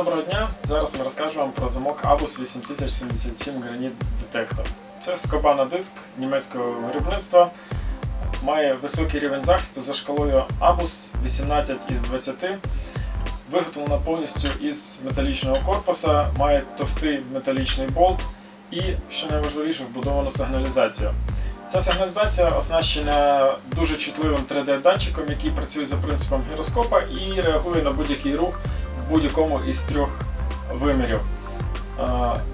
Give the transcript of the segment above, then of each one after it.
Доброго дня! Зараз ми розкажемо вам про замок Abus 8077 Granite Detector. Це скоба на диск німецького виробництва. Має високий рівень захисту за шкалою Abus 18 із 20. Виготовлена повністю із металічного корпуса, має товстий металічний болт і, що найважливіше, вбудовану сигналізацію. Ця сигналізація оснащена дуже чутливим 3D-датчиком, який працює за принципом гіроскопа і реагує на будь-який рух будь-якому із трьох вимірів. Е,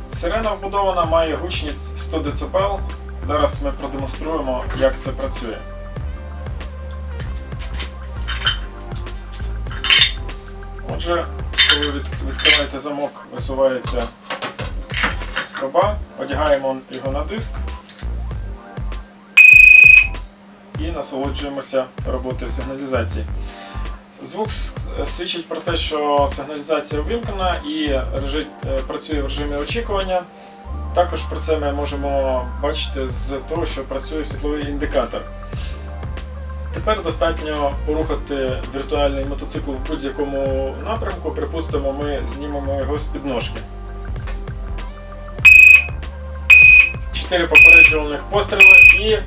Сирена вбудована має гучність 100 дБ. Зараз ми продемонструємо, як це працює. Отже, коли від- відкриваєте замок, висувається скоба, одягаємо його на диск і насолоджуємося роботою сигналізації. Звук свідчить про те, що сигналізація увімкнена і е, працює в режимі очікування. Також про це ми можемо бачити з того, що працює світловий індикатор. Тепер достатньо порухати віртуальний мотоцикл в будь-якому напрямку. Припустимо, ми знімемо його з підножки. Чотири попереджувальних постріли і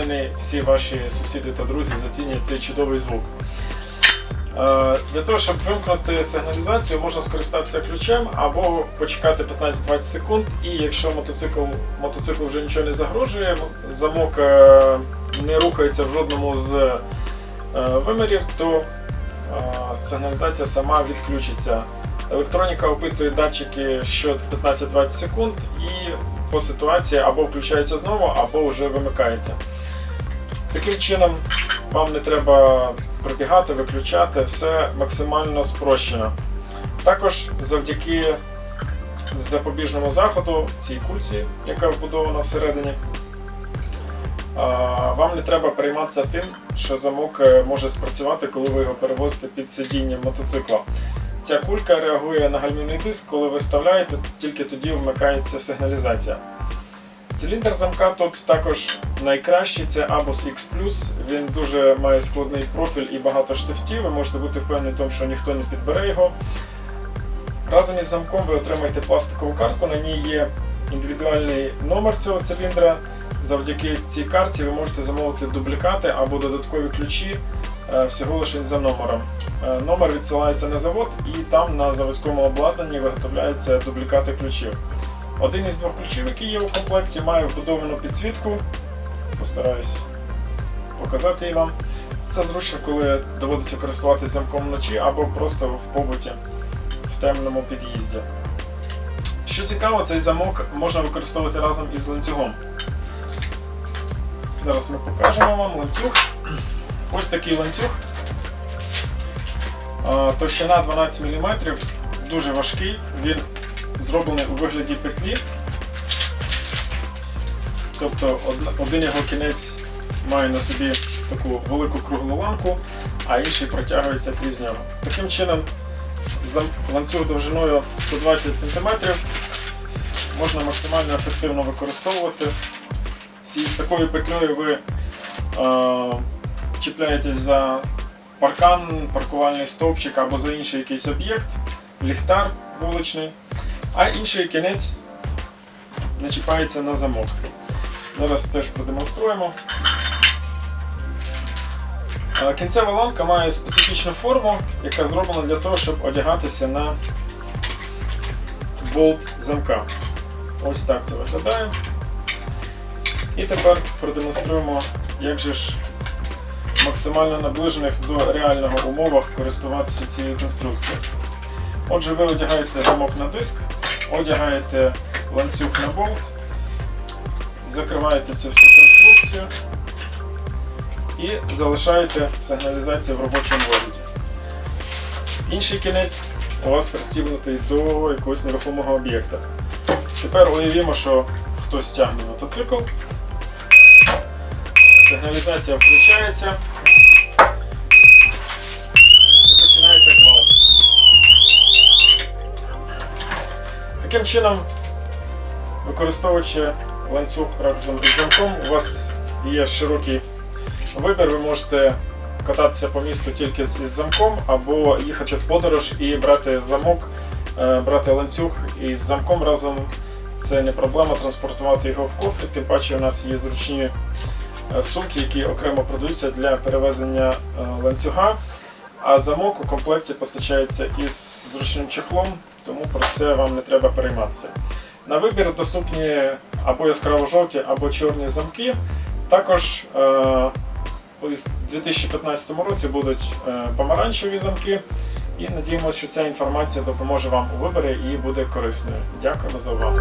Впевнений, всі ваші сусіди та друзі зацінять цей чудовий звук. Е, Для того, щоб вимкнути сигналізацію, можна скористатися ключем або почекати 15-20 секунд, і якщо мотоцикл, мотоциклу вже нічого не загрожує, замок е, не рухається в жодному з е, вимірів, то сигналізація сама відключиться. Електроніка опитує датчики що 15-20 секунд і по ситуації або включається знову, або вже вимикається. Таким чином, вам не треба прибігати, виключати, все максимально спрощено. Також завдяки запобіжному заходу, цій кульці, яка вбудована всередині, вам не треба перейматися тим, що замок е, може спрацювати, коли ви його перевозите під сидінням мотоцикла. Ця кулька реагує на гальмівний диск, коли ви вставляєте, тільки тоді вмикається сигналізація. Циліндр замка тут також найкращий, це Abus X Він дуже має складний профіль і багато штифтів. Ви можете бути впевнені в тому, що ніхто не підбере його. Разом із замком ви отримаєте пластикову картку, на ній є індивідуальний номер цього циліндра. Завдяки цій картці ви можете замовити дублікати або додаткові ключі всього лише за номером. Е, Номер відсилається на завод і там на заводському обладнанні виготовляються дублікати ключів. Один із двох ключів, які є у комплекті, має вбудовану підсвітку. Постараюсь показати її вам. Це зручно, коли доводиться користуватися замком вночі або просто в побуті в темному під'їзді. Що цікаво, цей замок можна використовувати разом із ланцюгом. Зараз ми покажемо вам ланцюг. Ось такий ланцюг. Товщина 12 мм, дуже важкий. Він зроблений у вигляді петлі. Тобто один його кінець має на собі таку велику круглу ланку, а інший протягується крізь нього. Таким чином, ланцюг довжиною 120 см можна максимально ефективно використовувати. З такою петлею ви чіпляєтесь за паркан, паркувальний стовпчик або за інший якийсь об'єкт, ліхтар вуличний, а інший кінець начіпається на замок. Зараз теж продемонструємо. Е, Кінцева ланка має специфічну форму, яка зроблена для того, щоб одягатися на болт замка. Ось так це виглядає. І тепер продемонструємо, як же ж максимально наближених до реального умовах користуватися цією конструкцією. Отже, ви одягаєте замок на диск, одягаєте ланцюг на болт, закриваєте цю всю конструкцію і залишаєте сигналізацію в робочому вигляді. Інший кінець у вас пристібнутий до якогось нерухомого об'єкта. Тепер уявімо, що хтось тягне мотоцикл. Сигналізація включається. І починається гвалт. Таким чином, використовуючи ланцюг разом із замком, у вас є широкий вибір, ви можете кататися по місту тільки із замком, або їхати в подорож і брати замок, е, брати ланцюг і з замком разом. Це не проблема транспортувати його в кофрі, тим паче у нас є зручні сумки, які окремо продаються для перевезення е, ланцюга. А замок у комплекті постачається із зручним чехлом, тому про це вам не треба перейматися. На вибір доступні або яскраво жовті, або чорні замки. Також е, у 2015 році будуть е, помаранчеві замки. І надіємося, що ця інформація допоможе вам у виборі і буде корисною. Дякуємо за увагу.